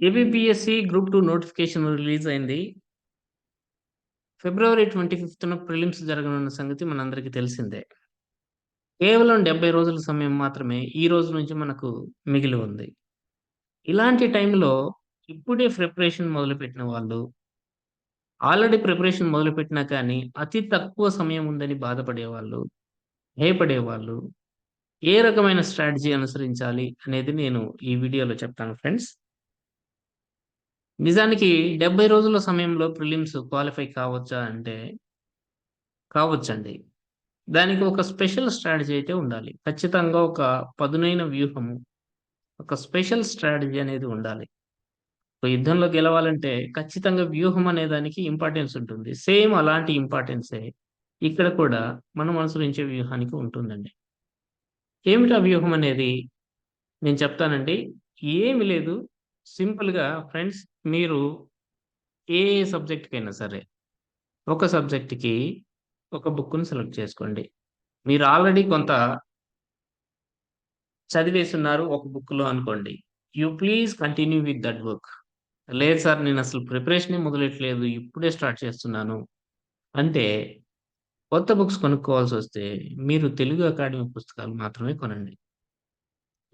APPSC group two notification release అయింది. ఫిబ్రవరి twenty ఫిఫ్త్న prelims జరగనున్న సంగతి మనందరికీ తెలిసిందే. కేవలం డెబ్బై రోజుల సమయం మాత్రమే ఈ రోజు నుంచి మనకు మిగిలి ఉంది. ఇలాంటి టైంలో ఇప్పుడే ప్రిపరేషన్ మొదలుపెట్టిన వాళ్ళు ఆల్రెడీ ప్రిపరేషన్ మొదలుపెట్టినా కానీ అతి తక్కువ సమయం ఉందని బాధపడేవాళ్ళు భయపడేవాళ్ళు ఏ రకమైన స్ట్రాటజీ అనుసరించాలి అనేది నేను ఈ వీడియోలో చెప్తాను ఫ్రెండ్స్ నిజానికి డెబ్బై రోజుల సమయంలో ప్రిలిమ్స్ క్వాలిఫై కావచ్చా అంటే కావచ్చండి. దానికి ఒక స్పెషల్ స్ట్రాటజీ అయితే ఉండాలి. ఖచ్చితంగా ఒక పదునైన వ్యూహము ఒక స్పెషల్ స్ట్రాటజీ అనేది ఉండాలి. ఒక యుద్ధంలో గెలవాలంటే ఖచ్చితంగా వ్యూహం అనే దానికి ఇంపార్టెన్స్ ఉంటుంది. సేమ్ అలాంటి ఇంపార్టెన్సే ఇక్కడ కూడా మనం అనుసరించే వ్యూహానికి ఉంటుందండి. ఏమిటి ఆ వ్యూహం అనేది? నేను చెప్తానండి. ఏమి లేదు. సింపుల్గా ఫ్రెండ్స్ మీరు ఏ సబ్జెక్ట్కైనా సరే ఒక సబ్జెక్ట్కి ఒక బుక్ను సెలెక్ట్ చేసుకోండి. మీరు ఆల్రెడీ కొంత చదివేస్తున్నారు ఒక బుక్లో అనుకోండి. You please continue with that book. లేదు సార్ నేను అసలు ప్రిపరేషనే మొదలెట్లేదు ఇప్పుడే స్టార్ట్ చేస్తున్నాను. అంటే కొత్త బుక్స్ కొనుక్కోవాల్సి వస్తే మీరు తెలుగు అకాడమీ పుస్తకాలు మాత్రమే కొనండి.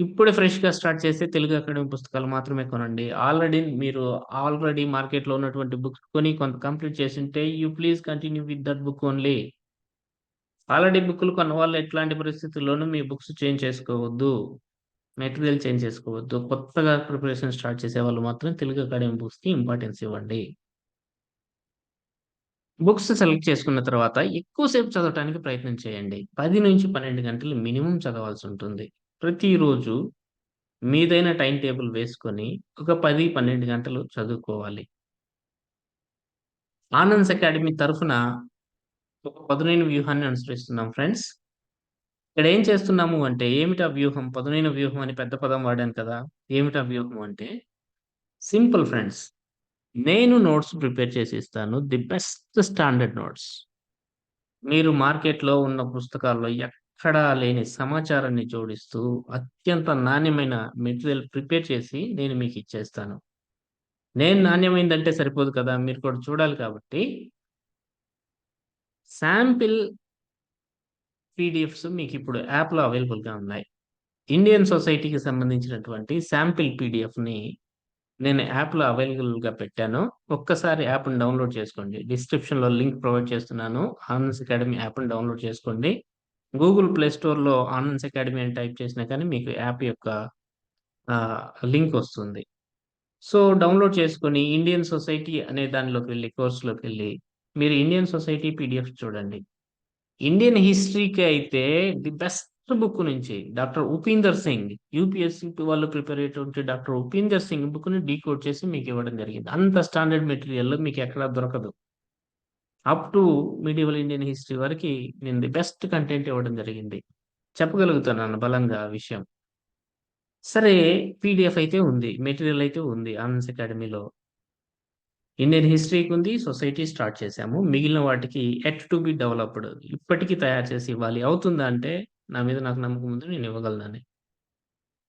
ఇప్పుడే ఫ్రెష్గా స్టార్ట్ చేస్తే తెలుగు అకాడమీ పుస్తకాలు మాత్రమే కొనండి. ఆల్రెడీ మీరు ఆల్రెడీ మార్కెట్లో ఉన్నటువంటి బుక్స్ కొని కొంత కంప్లీట్ చేసి ఉంటే you please continue with that book only. Already బుక్లు కొన్న వాళ్ళు ఎట్లాంటి పరిస్థితుల్లోనూ మీ బుక్స్ చేంజ్ చేసుకోవద్దు. మెటీరియల్ చేంజ్ చేసుకోవద్దు. కొత్తగా ప్రిపరేషన్ స్టార్ట్ చేసే వాళ్ళు మాత్రం తెలుగు అకాడమీ బుక్స్కి ఇంపార్టెన్స్ ఇవ్వండి. బుక్స్ సెలెక్ట్ చేసుకున్న తర్వాత ఎక్కువసేపు చదవటానికి ప్రయత్నం చేయండి. పది నుంచి పన్నెండు గంటలు మినిమం చదవాల్సి ఉంటుంది. ప్రతిరోజు మీదైన టైం టేబుల్ వేసుకొని ఒక పది పన్నెండు గంటలు చదువుకోవాలి. ఆనంద్స్ అకాడమీ తరఫున ఒక పదునైన వ్యూహాన్ని అనుసరిస్తున్నాం ఫ్రెండ్స్. ఇక్కడ ఏం చేస్తున్నాము అంటే ఏమిటా వ్యూహం? పదునైన వ్యూహం అని పెద్ద పదం వాడాను కదా. ఏమిటా వ్యూహం అంటే సింపుల్ ఫ్రెండ్స్ నేను నోట్స్ ప్రిపేర్ చేసి ఇస్తాను ది బెస్ట్ స్టాండర్డ్ నోట్స్. మీరు మార్కెట్లో ఉన్న పుస్తకాల్లో ఎక్కడా లేని సమాచారాన్ని జోడిస్తూ అత్యంత నాణ్యమైన మెటీరియల్ ప్రిపేర్ చేసి నేను మీకు ఇచ్చేస్తాను. నేను నాణ్యమైందంటే సరిపోదు కదా మీరు కూడా చూడాలి కాబట్టి. శాంపిల్ పీడిఎఫ్స్ మీకు ఇప్పుడు యాప్లో అవైలబుల్గా ఉన్నాయి. ఇండియన్ సొసైటీకి సంబంధించినటువంటి శాంపిల్ పీడిఎఫ్ని నేను యాప్లో అవైలబుల్గా పెట్టాను. ఒక్కసారి యాప్ని డౌన్లోడ్ చేసుకోండి. డిస్క్రిప్షన్లో లింక్ ప్రొవైడ్ చేస్తున్నాను. ఆనంద్స్ అకాడమీ యాప్ని డౌన్లోడ్ చేసుకోండి. గూగుల్ ప్లే స్టోర్లో ఆనంద్స్ అకాడమీ అని టైప్ చేసినా కానీ మీకు యాప్ యొక్క లింక్ వస్తుంది. సో డౌన్లోడ్ చేసుకొని ఇండియన్ సొసైటీ అనే దానిలోకి వెళ్ళి కోర్సులోకి వెళ్ళి మీరు ఇండియన్ సొసైటీ పీడిఎఫ్ చూడండి. ఇండియన్ హిస్టరీకి అయితే ది బెస్ట్ బుక్ నుంచి డాక్టర్ ఉపీందర్ సింగ్ యూపీఎస్సీ వాళ్ళు ప్రిపేర్ అయ్యేటువంటి డాక్టర్ ఉపీందర్ సింగ్ బుక్ని డీకోడ్ చేసి మీకు ఇవ్వడం జరిగింది. అంత స్టాండర్డ్ మెటీరియల్ మీకు ఎక్కడా దొరకదు. Up to medieval Indian history వరకు నేను ది బెస్ట్ కంటెంట్ ఇవ్వడం జరిగింది. చెప్పగలుగుతున్నాను బలంగా ఆ విషయం. సరే పీడిఎఫ్ అయితే ఉంది మెటీరియల్ అయితే ఉంది ఆనంద్స్ అకాడమీలో ఇండియన్ హిస్టరీకి ఉంది సొసైటీ స్టార్ట్ చేశాము. మిగిలిన వాటికి ఎట్ టు బి డెవలప్డ్ ఇప్పటికీ తయారు చేసి ఇవ్వాలి. అవుతుందా అంటే నా మీద నాకు నమ్మకం ఉంది నేను ఇవ్వగలనని.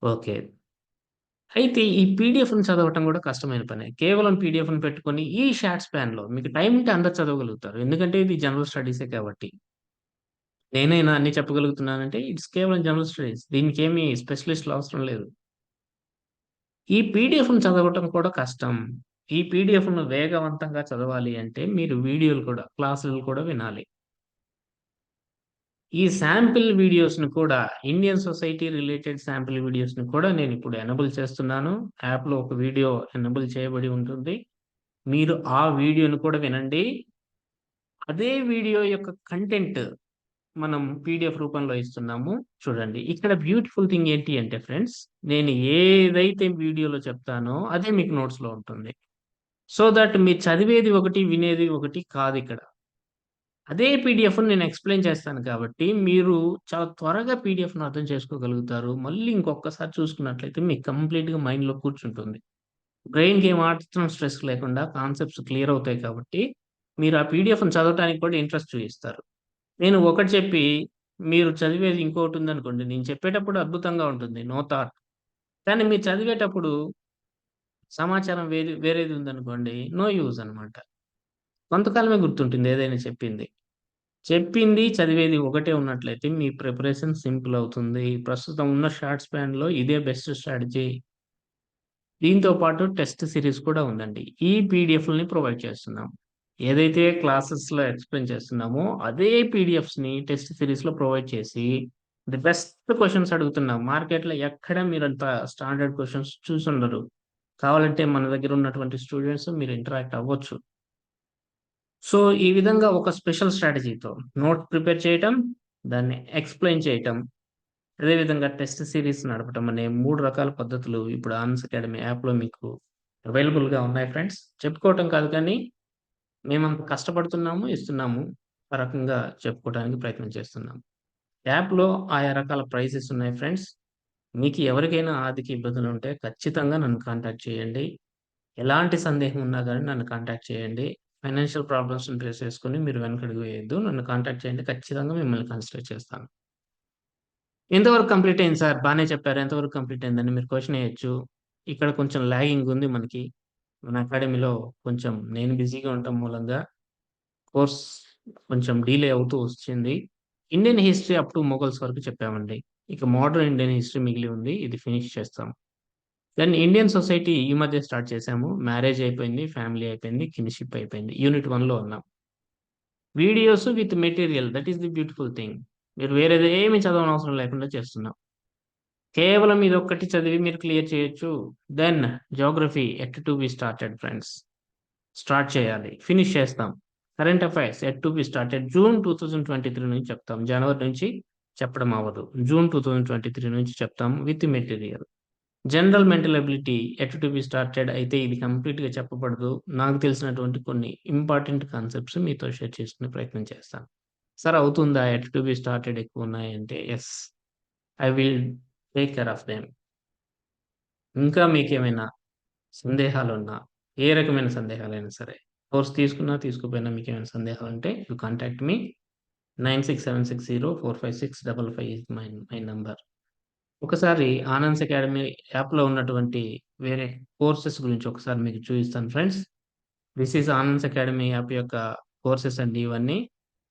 ఓకే అయితే ఈ పీడిఎఫ్ను చదవటం కూడా కష్టమైన పనే. కేవలం పీడిఎఫ్ను పెట్టుకొని ఈ షార్ట్ స్పాన్లో మీకు టైం ఉంటే అందరు చదవగలుగుతారు. ఎందుకంటే ఇది జనరల్ స్టడీసే కాబట్టి. నేనైనా అన్ని చెప్పగలుగుతున్నానంటే ఇట్స్ కేవలం జనరల్ స్టడీస్. దీనికి ఏమి స్పెషలిస్ట్లు అవసరం లేదు. ఈ పీడిఎఫ్ను చదవటం కూడా కష్టం. ఈ పీడిఎఫ్ను వేగవంతంగా చదవాలి అంటే మీరు వీడియోలు కూడా క్లాసులు కూడా వినాలి. ఈ శాంపిల్ వీడియోస్ని కూడా ఇండియన్ సొసైటీ రిలేటెడ్ శాంపిల్ వీడియోస్ని కూడా నేను ఇప్పుడు ఎనబుల్ చేస్తున్నాను. యాప్లో ఒక వీడియో ఎనబుల్ చేయబడి ఉంటుంది. మీరు ఆ వీడియోను కూడా వినండి. అదే వీడియో యొక్క కంటెంట్ మనం పీడిఎఫ్ రూపంలో ఇస్తున్నాము. చూడండి. ఇక్కడ బ్యూటిఫుల్ థింగ్ ఏంటి అంటే ఫ్రెండ్స్ నేను ఏదైతే వీడియోలో చెప్తానో అదే మీకు నోట్స్లో ఉంటుంది. సో దట్ మీరు చదివేది ఒకటి వినేది ఒకటి కాదు ఇక్కడ. అదే పీడిఎఫ్ను నేను ఎక్స్ప్లెయిన్ చేస్తాను కాబట్టి మీరు చాలా త్వరగా పీడిఎఫ్ను అర్థం చేసుకోగలుగుతారు. మళ్ళీ ఇంకొకసారి చూసుకున్నట్లయితే మీకు కంప్లీట్గా మైండ్లో కూర్చుంటుంది. బ్రెయిన్కి ఏం మాత్రం స్ట్రెస్ లేకుండా కాన్సెప్ట్స్ క్లియర్ అవుతాయి కాబట్టి మీరు ఆ పీడిఎఫ్ను చదవడానికి కూడా ఇంట్రెస్ట్ చూపిస్తారు. నేను ఒకటి చెప్పి మీరు చదివేది ఇంకొకటి ఉందనుకోండి నేను చెప్పేటప్పుడు అద్భుతంగా ఉంటుంది నో థాట్ కానీ మీరు చదివేటప్పుడు సమాచారం వేరే వేరేది ఉందనుకోండి నో యూజ్ అనమాట. కొంతకాలమే గుర్తుంటుంది ఏదైనా చెప్పింది. చెప్పింది, చదివేది ఒకటే ఉన్నట్లయితే మీ ప్రిపరేషన్ సింపుల్ అవుతుంది. ప్రస్తుతం ఉన్న షార్ట్ స్పాన్‌లో ఇదే బెస్ట్ స్ట్రాటజీ. దీంతో పాటు టెస్ట్ సిరీస్ కూడా ఉందండి. ఈ పీడిఎఫ్లని ప్రొవైడ్ చేస్తున్నాం. ఏదైతే క్లాసెస్‌లో ఎక్స్‌ప్లెయిన్ చేస్తున్నామో అదే పీడీఎఫ్స్‌ని టెస్ట్ సిరీస్లో ప్రొవైడ్ చేసి ది బెస్ట్ క్వశ్చన్స్ అడుగుతున్నాం. మార్కెట్‌లో ఎక్కడ మీరంత స్టాండర్డ్ క్వశ్చన్స్ చూసుండరు. కావాలంటే మన దగ్గర ఉన్నటువంటి స్టూడెంట్స్ మీరు ఇంటరాక్ట్ అవ్వచ్చు. సో, ఈ విధంగా ఒక స్పెషల్ స్ట్రాటజీతో నోట్ ప్రిపేర్ చేయటం, దాన్ని ఎక్స్‌ప్లెయిన్ చేయటం, అదే విధంగా టెస్ట్ సిరీస్ నడపటం అనే మూడు రకాల పద్ధతులు ఇప్పుడు ఆన్స్ అకాడమీ యాప్‌లో మీకు అవైలబుల్‌గా ఉన్నాయి ఫ్రెండ్స్. చెప్పుకోవటం కాదు కానీ మేమంత కష్టపడుతున్నాము, ఇస్తున్నాము. ఆ రకంగా చెప్పుకోవడానికి ప్రయత్నం చేస్తున్నాము యాప్‌లో ఆయా రకాల ప్రైజెస్ ఉన్నాయి ఫ్రెండ్స్. మీకు ఎవరికైనా ఆర్థిక ఇబ్బందులు ఉంటే ఖచ్చితంగా నన్ను కాంటాక్ట్ చేయండి. ఎలాంటి సందేహం ఉన్నా కానీ నన్ను కాంటాక్ట్ చేయండి. ఫైనాన్షియల్ ప్రాబ్లమ్స్‌ని ఫేస్ చేసుకొని మీరు వెనకడుగు వేయద్దు నన్ను కాంటాక్ట్ చేయండి. ఖచ్చితంగా మిమ్మల్ని కన్సిడర్ చేస్తాను. ఎంతవరకు కంప్లీట్ అయింది సార్? బాగానే చెప్పారు. ఎంతవరకు కంప్లీట్ అయిందని మీరు క్వశ్చన్ వేయచ్చు ఇక్కడ కొంచెం లాగింగ్ ఉంది మనకి. మన అకాడమీలో కొంచెం నేను బిజీగా ఉండటం మూలంగా కోర్స్ కొంచెం డిలే అవుతూ వచ్చింది. Indian history up to Mughals వరకు చెప్పామండి. ఇక మోడర్న్ ఇండియన్ హిస్టరీ మిగిలి ఉంది. ఇది ఫినిష్ చేస్తాము దెన్ ఇండియన్ సొసైటీ ఈ మధ్య స్టార్ట్ చేశాము. మ్యారేజ్ అయిపోయింది. ఫ్యామిలీ అయిపోయింది. కిన్‌షిప్ అయిపోయింది. యూనిట్ వన్లో ఉన్నాం. Videos with material that is the beautiful thing. మీరు వేరేది ఏమి చదవనవసరం లేకుండా చేస్తున్నాం. కేవలం ఇది ఒక్కటి చదివి మీరు క్లియర్ చేయొచ్చు. Then geography yet to be started friends. Start చేయాలి. ఫినిష్ చేస్తాం. Current affairs yet to be started June 2023 నుంచి చెప్తాం. జనవరి నుంచి చెప్పడం అవ్వదు. జూన్ 2023 నుంచి చెప్తాం with material. General mental ability yet to be started అయితే ఇది కంప్లీట్‌గా చెప్పబడదు. నాకు తెలిసినటువంటి కొన్ని ఇంపార్టెంట్ కాన్సెప్ట్స్ మీతో షేర్ చేసుకునే ప్రయత్నం చేస్తాను. సార్ అవుతుందా? Yet to be started ఎక్కువున్నాయంటే yes I will take care of them. ఇంకా మీకేమైనా సందేహాలున్నా, ఏ రకమైన సందేహాలైనా సరే, కోర్స్ తీసుకున్నా, తీసుకోపోయినా సందేహాలు ఉంటే you contact me nine six seven six zero four five six double five my my number. ఒకసారి ఆనంద్స్ అకాడమీ యాప్‌లో ఉన్నటువంటి వేరే కోర్సెస్ గురించి ఒకసారి మీకు చూపిస్తాను friends. This is Anand's academy app యొక్క కోర్సెస్ అండి ఇవన్నీ.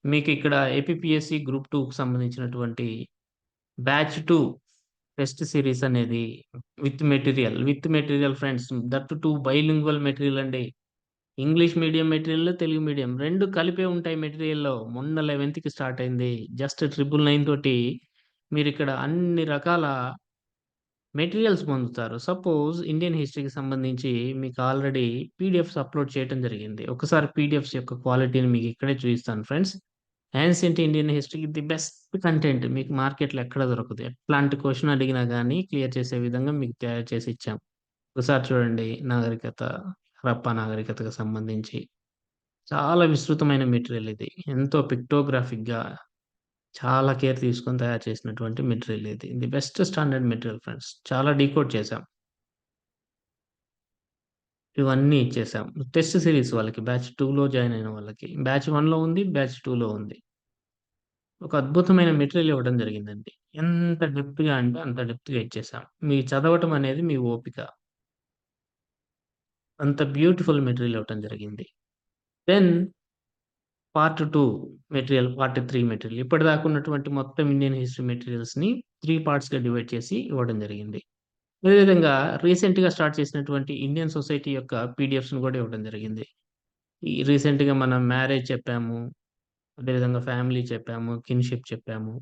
మీకు ఇక్కడ ఏపీఎస్సి గ్రూప్ 2కి సంబంధించినటువంటి బ్యాచ్ టూ టెస్ట్ సిరీస్ అనేది with material, with material friends that to bilingual material అండి. English medium material, Telugu medium రెండు కలిపే ఉంటాయి మెటీరియల్‌లో. మొన్న 11థ్‌కి స్టార్ట్ అయింది. జస్ట్ 999 తోటి మీరు ఇక్కడ అన్ని రకాల మెటీరియల్స్ పొందుతారు. సపోజ్ ఇండియన్ హిస్టరీకి సంబంధించి మీకు ఆల్రెడీ పీడీఎఫ్స్ అప్‌లోడ్ చేయటం జరిగింది. ఒకసారి పీడీఎఫ్స్ యొక్క క్వాలిటీని మీకు ఇక్కడే చూపిస్తాను ఫ్రెండ్స్. యాన్సెంట్ ఇండియన్ హిస్టరీకి ది బెస్ట్ కంటెంట్ మీకు మార్కెట్‌లో ఎక్కడ దొరకదు. ఎట్లాంటి క్వశ్చన్ అడిగినా కానీ క్లియర్ చేసే విధంగా మీకు తయారు చేసి ఇచ్చాం. ఒకసారి చూడండి నాగరికత, హరప్పా నాగరికతకు సంబంధించి చాలా విస్తృతమైన మెటీరియల్ ఇది. ఎంతో పిక్టోగ్రాఫిక్‌గా చాలా కేర్ తీసుకొని తయారు చేసినటువంటి మెటీరియల్ ఇది. The best standard material friends. చాలా డీకోడ్ చేశాం. ఇవన్నీ ఇచ్చేసాం. టెస్ట్ సిరీస్ వాళ్ళకి బ్యాచ్ టూలో జాయిన్ అయిన వాళ్ళకి. బ్యాచ్ వన్లో ఉంది. బ్యాచ్ టూలో ఉంది. ఒక అద్భుతమైన మెటీరియల్ ఇవ్వడం జరిగిందండి. ఎంత డెప్త్‌గా అంటే అంత డెప్త్‌గా ఇచ్చేసాం. మీ చదవటం అనేది మీ ఓపిక. అంత బ్యూటిఫుల్ మెటీరియల్ ఇవ్వటం జరిగింది. Then part two material, part three material ఇప్పటిదాకా ఉన్నటువంటి మొత్తం ఇండియన్ హిస్టరీ మెటీరియల్స్‌ని త్రీ పార్ట్స్‌గా డివైడ్ చేసి ఇవ్వడం జరిగింది. అదేవిధంగా రీసెంట్‌గా స్టార్ట్ చేసినటువంటి ఇండియన్ సొసైటీ యొక్క పీడీఎఫ్స్‌ని కూడా ఇవ్వడం జరిగింది. ఈ రీసెంట్‌గా మనం మ్యారేజ్ చెప్పాము. అదేవిధంగా ఫ్యామిలీ చెప్పాము. కిన్‌షిప్ చెప్పాము.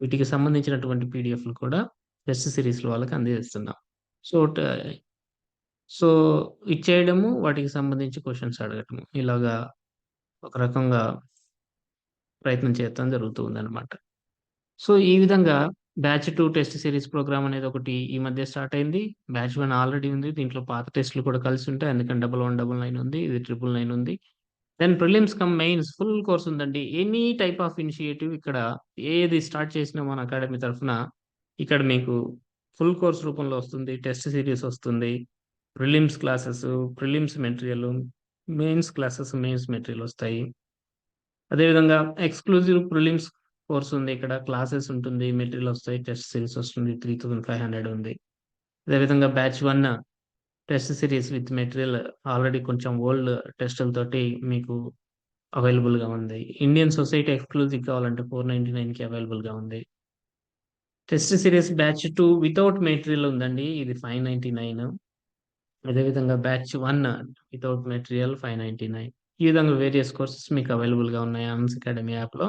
వీటికి సంబంధించినటువంటి పీడిఎఫ్లు కూడా టెస్ట్ సిరీస్ వాళ్ళకి అందజేస్తున్నాం. సో, సో, ఇచ్చేయడము, వాటికి సంబంధించి క్వశ్చన్స్ అడగటము. ఇలాగా ఒక రకంగా ప్రయత్నం చేయడం జరుగుతూ ఉందన్నమాట. సో, ఈ విధంగా batch two test series programme అనేది ఒకటి ఈ మధ్య స్టార్ట్ అయింది. బ్యాచ్ వన్ ఆల్రెడీ ఉంది. దీంట్లో పాత టెస్ట్‌లు కూడా కలిసి ఉంటాయి. అందుకని 1199 ఉంది. ఇది 999 ఉంది. Then prelims cum mains full course ఉందండి. ఎనీ టైప్ ఆఫ్ ఇనిషియేటివ్ ఇక్కడ ఏది స్టార్ట్ చేసినా మన అకాడమీ తరఫున ఇక్కడ మీకు ఫుల్ కోర్స్ రూపంలో వస్తుంది. టెస్ట్ సిరీస్ వస్తుంది. Prelims classes, prelims material, mains classes, mains material వస్తాయి. అదేవిధంగా ఎక్స్‌క్లూజివ్ ప్రిలిమ్స్ కోర్స్ ఉంది ఇక్కడ. క్లాసెస్ ఉంటుంది. మెటీరియల్ వస్తాయి. టెస్ట్ సిరీస్ వస్తుంది. 3500 ఉంది. అదేవిధంగా batch one test series with material already కొంచెం ఓల్డ్ టెస్టులతోటి మీకు అవైలబుల్‌గా ఉంది. ఇండియన్ సొసైటీ ఎక్స్‌క్లూజివ్ కావాలంటే 499కి అవైలబుల్‌గా ఉంది. Test series batch two without material ఉందండి. ఇది 599. అదేవిధంగా బ్యాచ్ వన్ వితౌట్ మెటీరియల్ 599. ఈ విధంగా వేరియస్ కోర్సెస్ మీకు అవైలబుల్‌గా ఉన్నాయి అన్స్ అకాడమీ యాప్‌లో.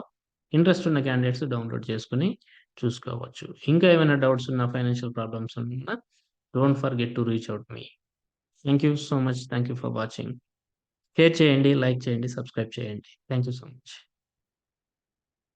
ఇంట్రెస్ట్ ఉన్న క్యాండిడేట్స్ డౌన్‌లోడ్ చేసుకొని చూసుకోవచ్చు. ఇంకా ఏమైనా డౌట్స్ ఉన్నా, ఫైనాన్షియల్ ప్రాబ్లమ్స్ ఉన్నా don't forget to reach out me. Thank you so much. Thank you for watching. Share చేయండి, లైక్ చేయండి, సబ్స్క్రైబ్ చేయండి. Thank you so much.